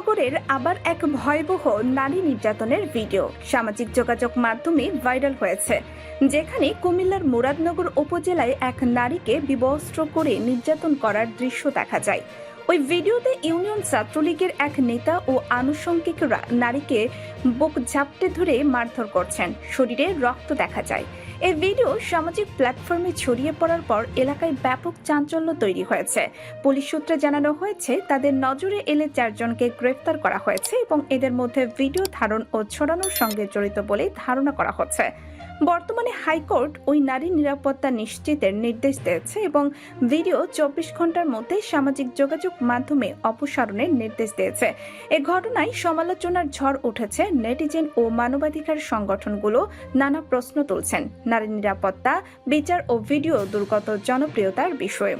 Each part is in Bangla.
মুরাদনগরের আবার এক ভয়াবহ নারী নির্যাতনের ভিডিও সামাজিক যোগাযোগ মাধ্যমে ভাইরাল হয়েছে, যেখানে কুমিল্লার মুরাদনগর উপজেলায় এক নারীকে বিবস্ত্র করে নির্যাতন করার দৃশ্য দেখা যায়। ওই ভিডিওতে ইউনিয়ন ছাত্রলীগের এক নেতা ও আনুষঙ্গিক নারীকে বুক ঝাপটে ধরে মারধর করছেন। শরীরে রক্ত দেখা যায়। এই ভিডিও সামাজিক প্ল্যাটফর্মে ছড়িয়ে পড়ার পর এলাকায় ব্যাপক চাঞ্চল্য তৈরি হয়েছে। পুলিশ সূত্রে জানানো হয়েছে, তাদের নজরে এলে চারজনকে গ্রেফতার করা হয়েছে এবং এদের মধ্যে ভিডিও ধারণ ও ছড়ানোর সঙ্গে জড়িত বলে ধারণা করা হচ্ছে। বর্তমানে হাইকোর্ট ওই নারীর নিরাপত্তা নিশ্চিতের নির্দেশ দিয়েছে এবং ভিডিও চব্বিশ ঘণ্টার মধ্যে সামাজিক যোগাযোগ মাধ্যমে অপসারণের নির্দেশ দিয়েছে। এ ঘটনায় সমালোচনার ঝড় উঠেছে। নেটিজেন ও মানবাধিকার সংগঠনগুলো নানা প্রশ্ন তুলছেন। নারী নিরাপত্তা, বিচার ও ভিডিও দুর্গত জনপ্রিয়তার বিষয়ে।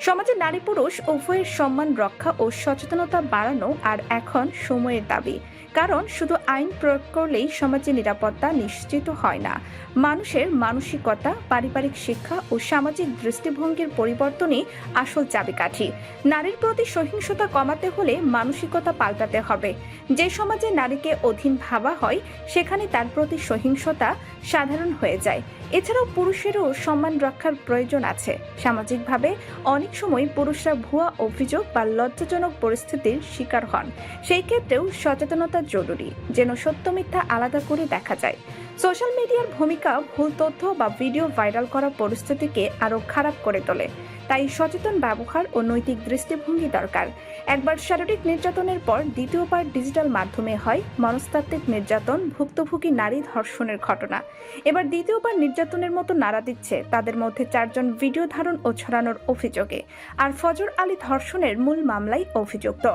সমাজে নারী পুরুষ উভয়ের সম্মান, রক্ষা ও সচেতনতা বাড়ানো আর এখন সময়ের দাবি। কারণ শুধু আইন প্রয়োগ করলেই সমাজে নিরাপত্তা নিশ্চিত হয় না। মানুষের মানসিকতা, পারিবারিক শিক্ষা ও সামাজিক দৃষ্টিভঙ্গির পরিবর্তনই আসল চাবিকাঠি। নারীর প্রতি সহিংসতা কমাতে হলে মানসিকতা পাল্টাতে হবে। যে সমাজে নারীকে অধীন ভাবা হয়, সেখানে তার প্রতি সহিংসতা সাধারণ হয়ে যায়। এছাড়াও পুরুষেরও সম্মান রক্ষার প্রয়োজন আছে। সামাজিকভাবে অনেক সময় পুরুষরা ভুয়া অভিযোগ বা লজ্জাজনক পরিস্থিতির শিকার হন। সেই ক্ষেত্রেও সচেতনতা জরুরি, যেন সত্য মিথ্যা আলাদা করে দেখা যায়। সোশ্যাল মিডিয়ার ভূমিকা ভুল তথ্য বা ভিডিও ভাইরাল করা পরিস্থিতিকে আরও খারাপ করে তোলে। তাই সচেতন ব্যবহার ও নৈতিক দৃষ্টিভঙ্গি দরকার। একবার শারীরিক নির্যাতনের পর দ্বিতীয়বার ডিজিটাল মাধ্যমে হয় মনস্তাত্ত্বিক নির্যাতন, ভুক্তভোগী নারী ধর্ষণের ঘটনা। এবার দ্বিতীয়বার নির্যাতনের মতো নাড়া দিচ্ছে, তাদের মধ্যে চারজন ভিডিও ধারণ ও ছড়ানোর অভিযোগে। আর ফজর আলী ধর্ষণের মূল মামলায় অভিযুক্ত।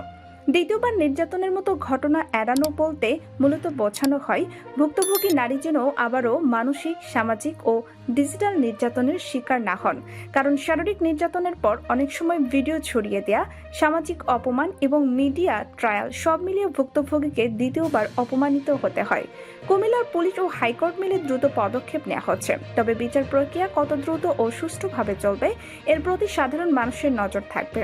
দ্বিতীয়বার নির্যাতনের মতো ঘটনা এড়ানো বলতে মূলত বোঝানো হয়, ভুক্তভোগী নারী যেন আবারও মানসিক, সামাজিক ও ডিজিটাল নির্যাতনের শিকার না হন। কারণ শারীরিক নির্যাতনের পর অনেক সময় ভিডিও ছড়িয়ে দেয়া, সামাজিক অপমান এবং মিডিয়া ট্রায়াল সব মিলিয়ে ভুক্তভোগীকে দ্বিতীয়বার অপমানিত হতে হয়। কুমিল্লার পুলিশ ও হাইকোর্ট মিলে দ্রুত পদক্ষেপ নেওয়া হচ্ছে। তবে বিচার প্রক্রিয়া কত দ্রুত ও সুষ্ঠুভাবে চলবে, এর প্রতি সাধারণ মানুষের নজর থাকবে।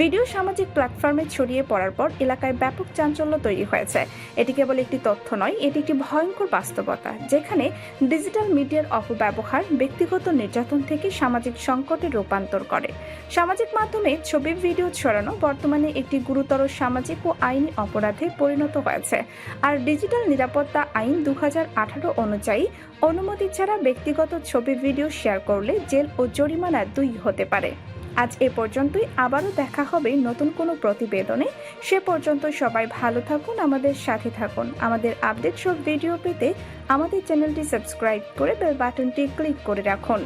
ভিডিও সামাজিক প্ল্যাটফর্মে ছড়িয়ে পড়ার পর এলাকায় ব্যাপক চাঞ্চল্য তৈরি হয়েছে। এটি কেবল একটি তথ্য নয়, এটি একটি ভয়ঙ্কর বাস্তবতা, যেখানে ডিজিটাল মিডিয়ার অপব্যবহার ব্যক্তিগত নির্যাতন থেকে সামাজিক সংকটে রূপান্তর করে। সামাজিক মাধ্যমে ছবি, ভিডিও ছড়ানো বর্তমানে একটি গুরুতর সামাজিক ও আইনি অপরাধে পরিণত হয়েছে। আর ডিজিটাল নিরাপত্তা আইন দু হাজার আঠারো অনুযায়ী অনুমতি ছাড়া ব্যক্তিগত ছবি, ভিডিও শেয়ার করলে জেল ও জরিমানা দুই হতে পারে। আজ এ পর্যন্তই। আবারও দেখা হবে নতুন কোনো প্রতিবেদনে। সে পর্যন্ত সবাই ভালো থাকুন, আমাদের সাথে থাকুন। আমাদের আপডেট সব ভিডিও পেতে আমাদের চ্যানেলটি সাবস্ক্রাইব করে বেল বাটনটি ক্লিক করে রাখুন।